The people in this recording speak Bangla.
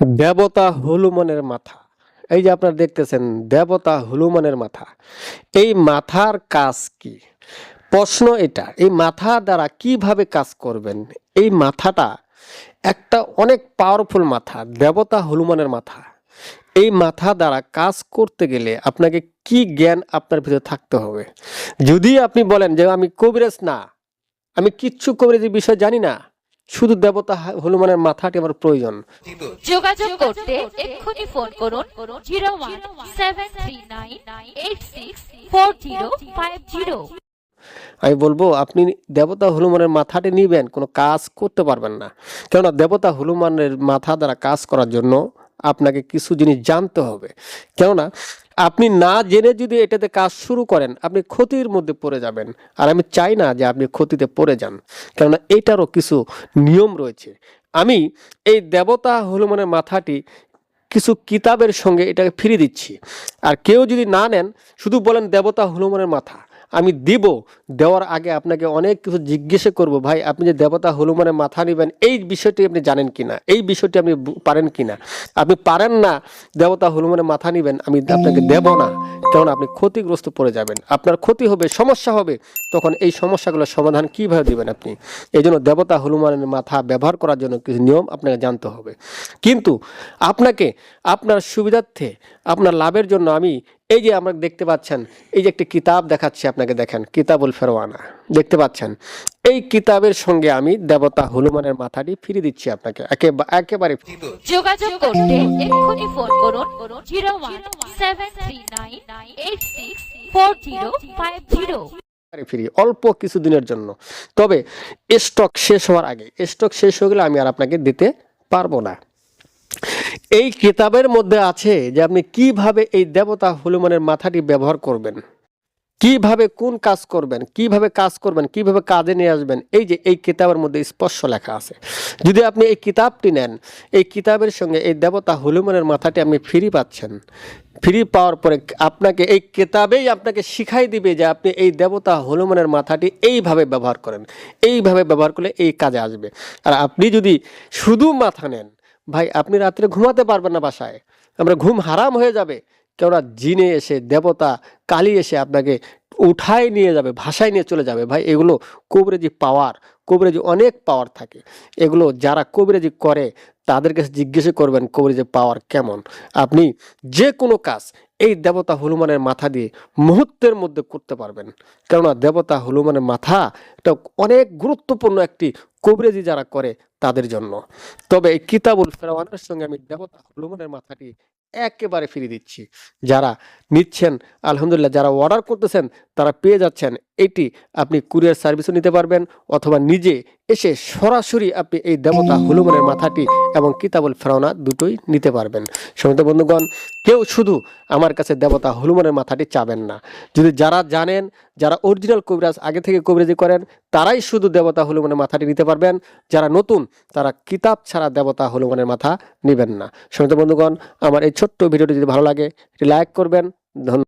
দেবতা হলুমানের মাথা। এই যে আপনারা দেখতেছেন, দেবতা হলুমানের মাথা। এই মাথার কাজ কি? প্রশ্ন এটা, এই মাথা দ্বারা কীভাবে কাজ করবেন? এই মাথাটা একটা অনেক পাওয়ারফুল মাথা, দেবতা হলুমানের মাথা। এই মাথা দ্বারা কাজ করতে গেলে আপনাকে কি জ্ঞান আপনার ভিতরে থাকতে হবে? যদি আপনি বলেন যে আমি কবিরাজ না, আমি কিচ্ছু কবিরাজের বিষয় জানি না শুধু দেবতা হনুমানের মাথাটি আমার প্রয়োজন। যোগাযোগ করতে এক্ষুনি ফোন করুন zero one seven three nine eight six four zero five zero আমি বলব আপনি দেবতা হনুমানের মাথাটি নিবেন কোনো কাজ করতে পারবেন না। কেননা দেবতা হনুমানের মাথা দ্বারা কাজ করার জন্য আপনাকে কিছু জিনিস জানতে হবে। কেননা আপনি না জেনে যদি এটাতে কাজ শুরু করেন, আপনি ক্ষতির মধ্যে পড়ে যাবেন। আর আমি চাই না যে আপনি ক্ষতিতে পড়ে যান, কেননা এটারও কিছু নিয়ম রয়েছে। আমি এই দেবতা হনুমানের মাথাটি কিছু কিতাবের সঙ্গে এটাকে ফিরিয়ে দিচ্ছি। আর কেউ যদি না নেন, শুধু বলেন দেবতা হনুমানের মাথা। আমি দিব, দেওয়ার আগে আপনাকে অনেক কিছু জিজ্ঞেসে করব, ভাই, আপনি যে দেবতা হনুমানের মাথা নেবেন, এই বিষয়টি আপনি জানেন কিনা? এই বিষয়টি আপনি পারেন কিনা? আপনি পারেন না দেবতা হনুমানের মাথা নেবেন, আমি আপনাকে দেব না। কারণ আপনি ক্ষতিগ্রস্ত পড়ে যাবেন। আপনার ক্ষতি হবে, সমস্যা হবে, তখন এই সমস্যাগুলোর সমাধান কীভাবে দিবেন আপনি? এই জন্য দেবতা হনুমানের মাথা ব্যবহার করার জন্য কিছু নিয়ম আপনাকে জানতে হবে। কিন্তু আপনাকে, আপনার সুবিধার্থে, আপনার লাভের জন্য আমি এই যে আমরা দেখতে পাচ্ছেন এই যে একটি কিতাব দেখাচ্ছি আপনাকে দেখেন কিতাবুল ফেরওয়ানা। দেখতে পাচ্ছেন এই কিতাবের সঙ্গে আমি দেবতা হনুমানের মাথাটি ফিরিয়ে দিচ্ছি আপনাকে একেবা- একেবারে যোগাযোগ করতে এক্ষুনি ফোন করুন zero one seven three nine eight six four zero five zero. Free অল্প কিছু দিনের জন্য। তবে স্টক শেষ হওয়ার আগে স্টক শেষ হয়ে গেলে আমি আর আপনাকে দিতে পারব না। এই কিতাবের মধ্যে আছে যে আপনি কীভাবে এই দেবতা হনুমানের মাথাটি ব্যবহার করবেন। কীভাবে কোন কাজ করবেন, কীভাবে কাজ করবেন, কীভাবে কাজে নিয়ে আসবেন, এই যে এই কিতাবের মধ্যে স্পষ্ট লেখা আছে। যদি আপনি এই কিতাবটি নেন, এই কিতাবের সঙ্গে এই দেবতা হনুমানের মাথাটি আপনি ফ্রি পাচ্ছেন, ফ্রি পাওয়ার পরে আপনাকে এই কিতাবেই আপনাকে শিখাই দিবে যে আপনি এই দেবতা হনুমানের মাথাটি এইভাবে ব্যবহার করেন, এইভাবে ব্যবহার করলে এই কাজে আসবে। আর আপনি যদি শুধু মাথা নেন ভাই, আপনি রাত্রে ঘুমাতে পারবেন না বাসায়। আমরা ঘুম হারাম হয়ে যাবে, কেননা জিনে এসে, দেবতা, কালী এসে আপনাকে উঠায় নিয়ে যাবে ভাষায় নিয়ে চলে যাবে। ভাই, এগুলো কবরেজি পাওয়ার কবরেজি অনেক পাওয়ার থাকে। এগুলো যারা কবরেজি করে, তাদের কাছে জিজ্ঞেসে করবেন, কবরেজি পাওয়ার কেমন? আপনি যে কোনো কাজ এই দেবতা হনুমানের মাথা দিয়ে মুহূর্তের মধ্যে করতে পারবেন। কেননা দেবতা হনুমানের মাথা এটা অনেক গুরুত্বপূর্ণ একটি কবরেজি যারা করে তাদের জন্য। তবে এই কিতাবুল ফেরাওয়ানের সঙ্গে আমি দেবতা হনুমানের মাথাটি একেবারে ফিরিয়ে দিচ্ছি। যারা নিচ্ছেন, আলহামদুলিল্লাহ, যারা অর্ডার করতেছেন তারা পেয়ে যাচ্ছেন, এটি আপনি কুরিয়ার সার্ভিসও নিতে পারবেন অথবা নিজে এসে সরাসরি আপনি এই দেবতা হনুমানের মাথাটি এবং কিতাবুল ফেরাওনা দুটোই নিতে পারবেন। সমিত বন্ধুগণ, কেউ শুধু আমার কাছে দেবতা হনুমানের মাথাটি চাবেন না। যদি যারা জানেন, যারা অরিজিনাল কবিরাজ আগে থেকে কবিরাজি করেন, তারাই শুধু দেবতা হনুমানের মাথাটি নিতে পারবেন। যারা নতুন, তারা কিতাব ছাড়া দেবতা হনুমানের মাথা নেবেন না। সমিত বন্ধুগণ, আমার এই ছোট্ট ভিডিওটি যদি ভালো লাগে লাইক করবেন। ধন্যবাদ।